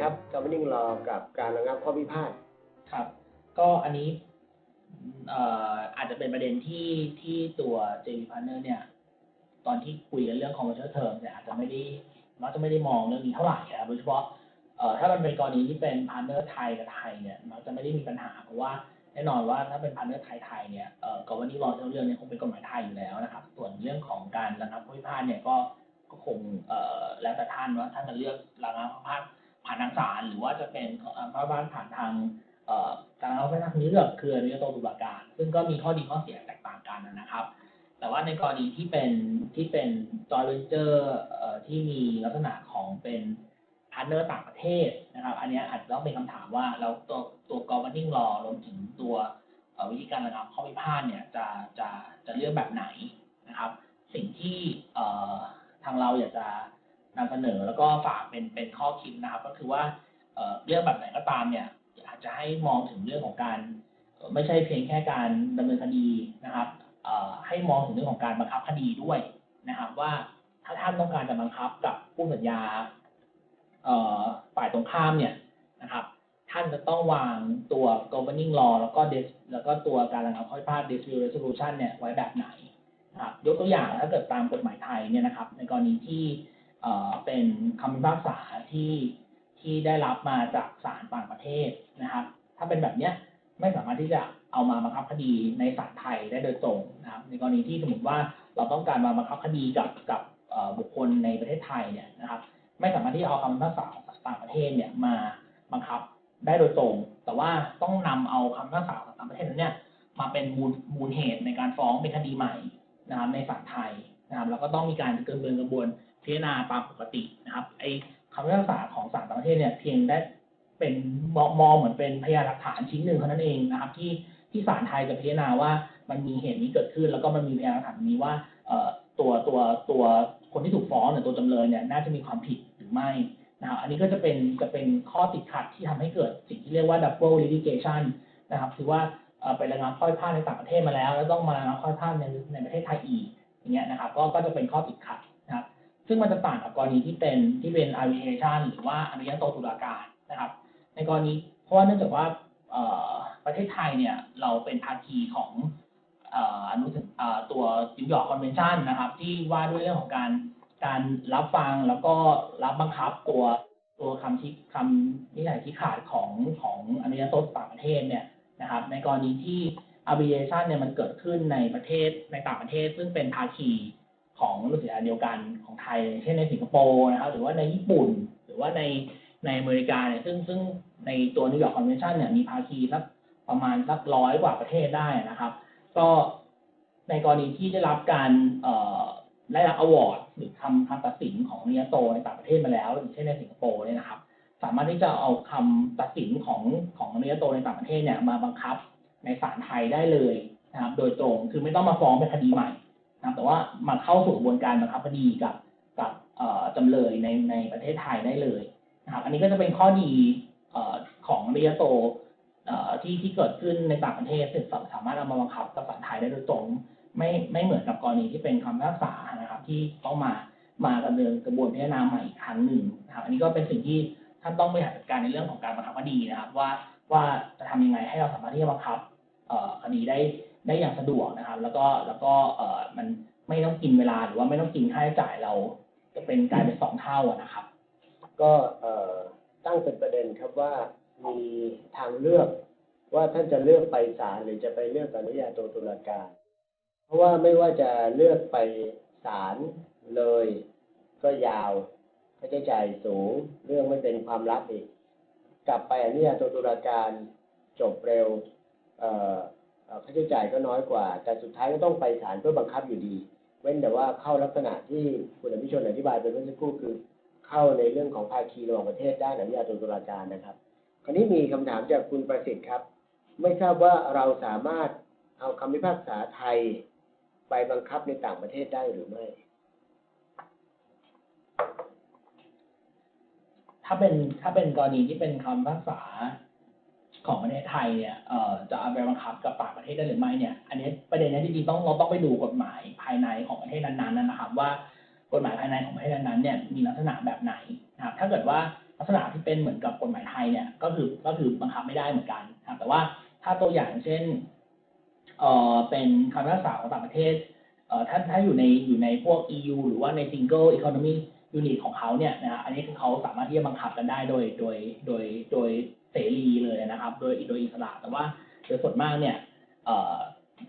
ครับ governing law กับการระงับข้อพิพาทครับ ก็อันนี้เอ่ออาจจะเป็นประเด็นที่ที่ตัว JV Partner เนี่ย ตอนที่คุยกันเรื่อง commercial term เนี่ยอาจจะไม่ได้มักจะไม่ได้มองเรื่องนี้เท่าไหร่ครับโดยเฉพาะเอ่อถ้ามันเป็นกรณีที่เป็นพาร์เนอร์ไทยกับไทยเนี่ยมักจะไม่ได้มีปัญหาเพราะว่าแน่นอนว่าถ้าเป็นพาร์เนอร์ไทยไทยเนี่ยเอ่อ governing law เรื่องเนี่ยคงเป็นกฎหมายไทยอยู่แล้วนะครับ ส่วนเรื่องของการระงับข้อพิพาทเนี่ยก็ก็คงเอ่อแล้วแต่ท่านว่าท่านจะเลือกระงับข้อพิพาท ผ่านทางศาลหรือว่าจะเป็นเอ่อข้าทผ่านทางการเอาไปทางนี้เลือกคืออนุญาโตตุลาการ ซึ่งก็มีข้อดีข้อเสียแตกต่างกันนะครับ แต่ว่าในกรณีที่เป็นที่เป็นจอยเวนเจอร์ที่มีลักษณะของเป็นพาร์เนอร์ต่างประเทศนะครับ อันนี้อาจจะต้องเป็นคำถามว่าแล้วตัวตัว governing law รวมถึงตัววิธีการระงับข้อพิพาทเนี่ยจะจะจะเลือกแบบไหนนะครับ สิ่งที่ทางเราอยากจะ นำเสนอแล้วก็ฝากเป็นเป็นข้อคิดนะครับ ก็คือว่าเอ่อเลือกแบบไหนก็ตามเนี่ยอาจจะให้มองถึงเรื่องของการ ไม่ใช่เพียงแค่การดำเนินคดีนะครับให้มองถึงเรื่องของการบังคับคดีด้วยนะครับ ว่าถ้าท่านต้องการจะบังคับกับผู้สัญญาฝ่ายตรงข้ามเนี่ยนะครับ ท่านจะต้องวางตัว governing law แล้วก็ dis แล้วก็ตัวการระงับข้อพิพาท dispute resolution เนี่ยไว้แบบไหนนะครับยกตัวอย่างถ้าเกิดตามกฎหมายไทยเนี่ยนะครับ ในกรณีที่ เป็นคำพิพากษาที่ที่ได้รับมาจากศาลต่างประเทศนะครับ ถ้าเป็นแบบเนี้ยไม่สามารถที่จะเอามาบังคับคดีในศาลไทยได้โดยตรงนะครับ ในกรณีที่สมมติว่าเราต้องการมาบังคับคดีกับกับบุคคลในประเทศไทยเนี่ยนะครับ ไม่สามารถที่เอาคำพิพากษาของศาลต่างประเทศเนี่ยมาบังคับได้โดยตรง แต่ว่าต้องนำเอาคำพิพากษาต่างประเทศนั้นเนี่ยมาเป็นมูลมูลเหตุในการฟ้องเป็นคดีใหม่นะครับในศาลไทยนะครับแล้วก็ต้องมีการดำเนินกระบวน พิจารณาตามปกตินะครับไอ้คำพิพากษาของศาลต่างประเทศเนี่ยเพียงได้เป็นมองมองเหมือนเป็นพยานหลักฐานชิ้นหนึ่งเท่านั้นเองนะครับ ที่ที่ศาลไทยจะพิจารณาว่ามันมีเหตุนี้เกิดขึ้น แล้วก็มันมีพยานหลักฐานนี้ว่าเอ่อตัวตัวตัวคนที่ถูกฟ้องหรือตัวจำเลยเนี่ยน่าจะมีความผิดหรือไม่นะครับอันนี้ก็จะเป็นจะเป็นข้อติดขัดที่ทำให้เกิดสิ่งที่เรียกว่า double litigation นะครับคือว่าเอ่อไประงับข้อพิพาทในต่างประเทศมาแล้ว แล้วต้องมาระงับข้อพิพาทในในประเทศไทยอีกอย่างเงี้ยนะครับก็ก็จะเป็นข้อติดขัด ซึ่งมันจะต่างกับกรณีที่เป็นที่เป็น arbitration หรือว่าอนุญาโตตุลาการนะครับ ในกรณีเพราะว่าเนื่องจากว่าประเทศไทยเนี่ยเราเป็นภาคีของอนุสัตัวนิวยอร์กคอนเวนชันนะครับ ที่ว่าด้วยเรื่องของการการรับฟังแล้วก็รับบังคับตัวตัวคำชี้คำนิจฉัยชี้ขาดของของอนุญาโตต่างประเทศเนี่ยนะครับ ในกรณีที่ arbitration เนี่ยมันเกิดขึ้นในประเทศในต่างประเทศ ซึ่งเป็นภาคี ของอนุสัญญาเดียวกันของไทยเช่นในสิงคโปร์นะครับหรือว่าในญี่ปุ่น หรือว่าในในอเมริกาเนี่ยซึ่งซึ่งในตัวนิวยอร์กคอนเวนชันเนี่ยมีภาคีสักประมาณสักร้อยกว่าประเทศได้นะครับ ก็ในกรณีที่ได้รับการเอ่อได้รับอวอร์ดหรือคำคำตัดสินของนิยโตในต่างประเทศมาแล้วอย่างเช่นในสิงคโปร์เนี่ยนะครับ สามารถที่จะเอาคำตัดสินของของนิยโตในต่างประเทศเนี่ยมาบังคับในศาลไทยได้เลยนะครับ โดยตรงคือไม่ต้องมาฟ้องเป็นคดีใหม่ นะแต่ว่ามาเข้าสู่กระบวนการบังคับคดีกับกับจำเลยในในประเทศไทยได้เลยนะครับอันนี้ก็จะเป็นข้อดีอของเระยโตที่ที่เกิดขึ้นในต่างประเทศซึ่งสามารถเอามาบังคับกับศาลไทยได้โดยตรง ไม่ไม่เหมือนกับกรณีที่เป็นคำพิพากษานะครับ ที่ต้องมามาดำเนินกระบวนพิจารณาใหม่อีกครั้งหนึ่งนะครับ อันนี้ก็เป็นสิ่งที่ท่านต้องบริหารจัดการในเรื่องของการบังคับคดีนะครับ ว่าว่าจะทำยังไงให้เราสามารถที่จะบังคับคดีได้ ได้อย่างสะดวกนะครับ แล้วก็แล้วก็เออมันไม่ต้องกินเวลาหรือว่าไม่ต้องกินค่าใช้จ่ายเรา จะเป็นกลายเป็นสองเท่านะครับ ก็เออตั้งเป็นประเด็นครับว่ามีทางเลือกว่าท่านจะเลือกไปศาลหรือจะไปเลือกอนุญาโตตุลาการ เพราะว่าไม่ว่าจะเลือกไปศาลเลย ก็ยาวค่าใช้จ่ายสูง เรื่องไม่เป็นความลับอีก กลับไปอนุญาโตตุลาการจบเร็ว เอ่อเอ่อ ค่าใช้จ่ายก็น้อยกว่า แต่สุดท้ายก็ต้องไปศาลเพื่อบังคับอยู่ดี เว้นแต่ว่าเข้าลักษณะที่คุณอภิชนอธิบายไปเมื่อสักครู่คือ เข้าในเรื่องของภาคีระหว่างประเทศได้านอนุญาโตตุลาการนะครับ คราวนี้มีคำถามจากคุณประสิทธิ์ครับ ไม่ทราบว่าเราสามารถเอาคำพิพากษาไทยไปบังคับในต่างประเทศได้หรือไม่ ถ้าเป็นถ้าเป็นกรณีที่เป็นคำพิพากษา ของประเทศไทยเนี่ยเอ่อจะเอาไปบังคับกับต่างประเทศได้หรือไม่เนี่ย อันนี้ประเด็นนี้จริงๆต้องเราต้องไปดูกฎหมายภายในของประเทศนั้นๆนะครับ ว่ากฎหมายภายในของประเทศนั้นๆเนี่ยมีลักษณะแบบไหนนะครับ ถ้าเกิดว่าลักษณะที่เป็นเหมือนกับกฎหมายไทยเนี่ยก็คือก็คือบังคับไม่ได้เหมือนกันนะครับแต่ว่าถ้าตัวอย่างเช่นเอ่อเป็นคำพิพากษาของต่างประเทศเอ่อถ้าถ้าอยู่ในอยู่ในพวก EU หรือว่าใน Single Economy Unit ของเขาเนี่ยนะฮะอันนี้คือเขาสามารถที่จะบังคับกันได้โดยโดยโดยโดย เสรีเลยนะครับ โดยโดยอิสระ แต่ว่าโดยส่วนมากเนี่ยเอ่อ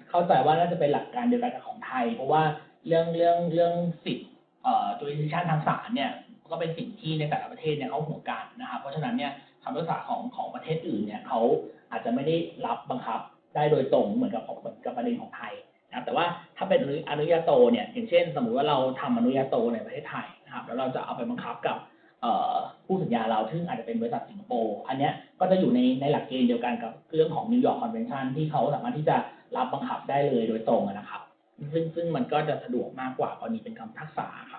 เข้าใจว่าน่าจะเป็นหลักการเดียวกันกับของไทย เพราะว่าเรื่องเรื่องเรื่องสิทธิ์เอ่อ jurisdiction ทางศาลเนี่ยก็เป็นสิ่งที่ในแต่ละประเทศเนี่ยเขาห่วงกันนะครับ เพราะฉะนั้นเนี่ยคำพิพากษาของของประเทศอื่นเนี่ยเขาอาจจะไม่ได้รับบังคับได้โดยตรงเหมือนกับของกับประเด็นของไทยนะครับแต่ว่าถ้าเป็นอนุญาโตเนี่ยอย่างเช่น สมมุติว่าเราทำอนุญาโตในประเทศไทยนะครับแล้วเราจะเอาไปบังคับกับเอ่อ สัญญาเราซึ่งอาจจะเป็นบริษัทสิงคโปร์อันนี้ก็จะอยู่ในในหลักเกณฑ์เดียวกันกับเรื่องของนิวยอร์กคอนเวนชันที่เขาสามารถที่จะรับบังคับได้เลยโดยตรงนะครับ ซึ่งซึ่งมันก็จะสะดวกมากกว่ากรณีเป็นคำทักษะครับ